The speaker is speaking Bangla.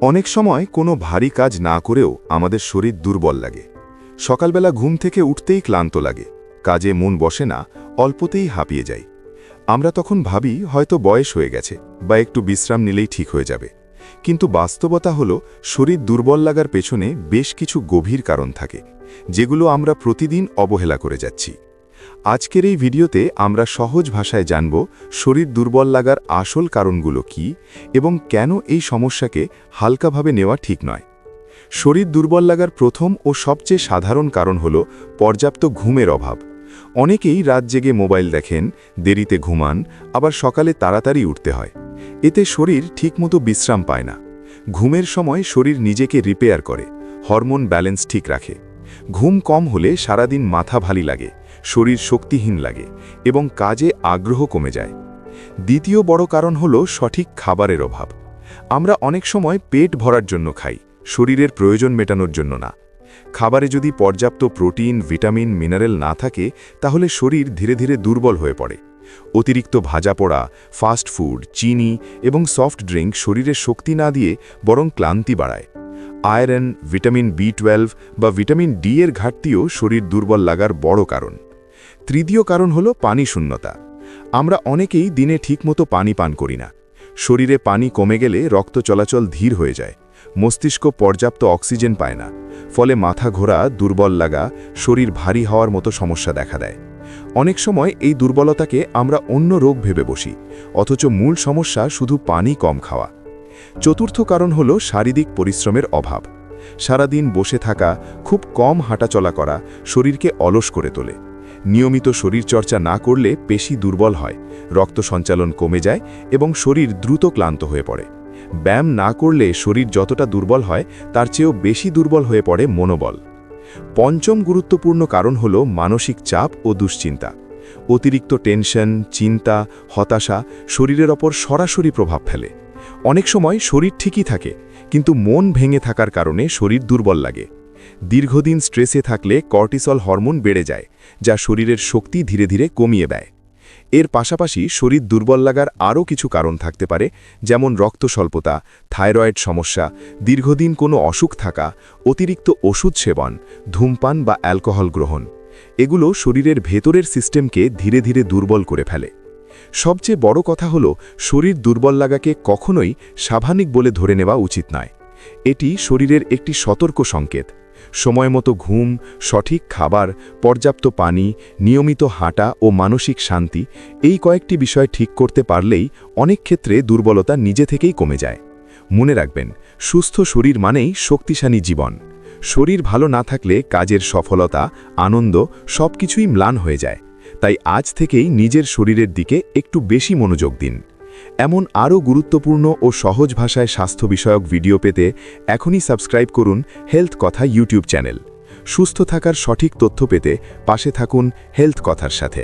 অনেক সময় কোনো ভারী কাজ না করেও আমাদের শরীর দুর্বল লাগে। সকালবেলা ঘুম থেকে উঠতেই ক্লান্ত লাগে। কাজে মন বসে না, অল্পতেই হাঁপিয়ে যায় আমরা তখন ভাবি হয়তো বয়স হয়ে গেছে বা একটু বিশ্রাম নিলেই ঠিক হয়ে যাবে। কিন্তু বাস্তবতা হল, শরীর দুর্বল লাগার পেছনে বেশ কিছু গভীর কারণ থাকে, যেগুলো আমরা প্রতিদিন অবহেলা করে যাচ্ছি। আজকের এই ভিডিওতে আমরা সহজ ভাষায় জানব শরীর দুর্বল লাগার আসল কারণগুলো কি এবং কেন এই সমস্যাকে হালকাভাবে নেওয়া ঠিক নয়। শরীর দুর্বল লাগার প্রথম ও সবচেয়ে সাধারণ কারণ হল পর্যাপ্ত ঘুমের অভাব। অনেকেই রাত জেগে মোবাইল দেখেন, দেরিতে ঘুমান, আবার সকালে তাড়াতাড়ি উঠতে হয়। এতে শরীর ঠিকমতো বিশ্রাম পায় না। ঘুমের সময় শরীর নিজেকে রিপেয়ার করে, হরমোন ব্যালেন্স ঠিক রাখে। ঘুম কম হলে সারাদিন মাথা ভারী লাগে, শরীর শক্তিহীন লাগে এবং কাজে আগ্রহ কমে যায়। দ্বিতীয় বড় কারণ হল সঠিক খাবারের অভাব। আমরা অনেক সময় পেট ভরার জন্য খাই, শরীরের প্রয়োজন মেটানোর জন্য না। খাবারে যদি পর্যাপ্ত প্রোটিন, ভিটামিন, মিনারেল না থাকে, তাহলে শরীর ধীরে ধীরে দুর্বল হয়ে পড়ে। অতিরিক্ত ভাজা পোড়া, ফাস্ট ফুড, চিনি এবং সফট ড্রিঙ্ক শরীরে শক্তি না দিয়ে বরং ক্লান্তি বাড়ায়। আয়রন, ভিটামিন বি টুয়েলভ বা ভিটামিন ডি এর ঘাটতিও শরীর দুর্বল লাগার বড় কারণ। তৃতীয় কারণ হল পানি শূন্যতা। আমরা অনেকেই দিনে ঠিকমতো পানি পান করি না। শরীরে পানি কমে গেলে রক্ত চলাচল ধীর হয়ে যায়। মস্তিষ্ক পর্যাপ্ত অক্সিজেন পায় না। ফলে মাথা ঘোরা, দুর্বল লাগা, শরীর ভারী হওয়ার মতো সমস্যা দেখা দেয়। অনেক সময় এই দুর্বলতাকে আমরা অন্য রোগ ভেবে বসি, অথচ মূল সমস্যা শুধু পানি কম খাওয়া। চতুর্থ কারণ হল শারীরিক পরিশ্রমের অভাব। সারাদিন বসে থাকা, খুব কম হাঁটাচলা করা শরীরকে অলস করে তোলে। নিয়মিত শরীরচর্চা না করলে পেশি দুর্বল হয়, রক্ত সঞ্চালন কমে যায় এবং শরীর দ্রুত ক্লান্ত হয়ে পড়ে। ব্যায়াম না করলে শরীর যতটা দুর্বল হয়, তার চেয়েও বেশি দুর্বল হয়ে পড়ে মনোবল। পঞ্চম গুরুত্বপূর্ণ কারণ হল মানসিক চাপ ও দুশ্চিন্তা। অতিরিক্ত টেনশন, চিন্তা, হতাশা শরীরের ওপর সরাসরি প্রভাব ফেলে। অনেক সময় শরীর ঠিকই থাকে, কিন্তু মন ভেঙে থাকার কারণে শরীর দুর্বল লাগে। দীর্ঘদিন স্ট্রেসে থাকলে কর্টিসল হরমোন বেড়ে যায়, যা শরীরের শক্তি ধীরে ধীরে কমিয়ে দেয়। এর পাশাপাশি শরীর দুর্বল লাগার আরও কিছু কারণ থাকতে পারে, যেমন রক্ত স্বল্পতা থাইরয়েড সমস্যা, দীর্ঘদিন কোনো অসুখ থাকা, অতিরিক্ত ওষুধ সেবন, ধূমপান বা অ্যালকোহল গ্রহণ। এগুলো শরীরের ভেতরের সিস্টেমকে ধীরে ধীরে দুর্বল করে ফেলে। সবচেয়ে বড় কথা হল, শরীর দুর্বল লাগাকে কখনোই স্বাভাবিক বলে ধরে নেওয়া উচিত নয়। এটি শরীরের একটি সতর্ক সংকেত। সময়মতো ঘুম, সঠিক খাবার, পর্যাপ্ত পানি, নিয়মিত হাঁটা ও মানসিক শান্তি এই কয়েকটি বিষয় ঠিক করতে পারলেই অনেক ক্ষেত্রে দুর্বলতা নিজে থেকেই কমে যায়। মনে রাখবেন, সুস্থ শরীর মানেই শক্তিশালী জীবন। শরীর ভালো না থাকলে কাজের সফলতা, আনন্দ সব কিছুই ম্লান হয়ে যায়। তাই আজ থেকেই নিজের শরীরের দিকে একটু বেশি মনোযোগ দিন। এমন আরও গুরুত্বপূর্ণ ও সহজ ভাষায় স্বাস্থ্য বিষয়ক ভিডিও পেতে এখনই সাবস্ক্রাইব করুন হেলথ কথা ইউটিউব চ্যানেল। সুস্থ থাকার সঠিক তথ্য পেতে পাশে থাকুন হেলথ কথার সাথে।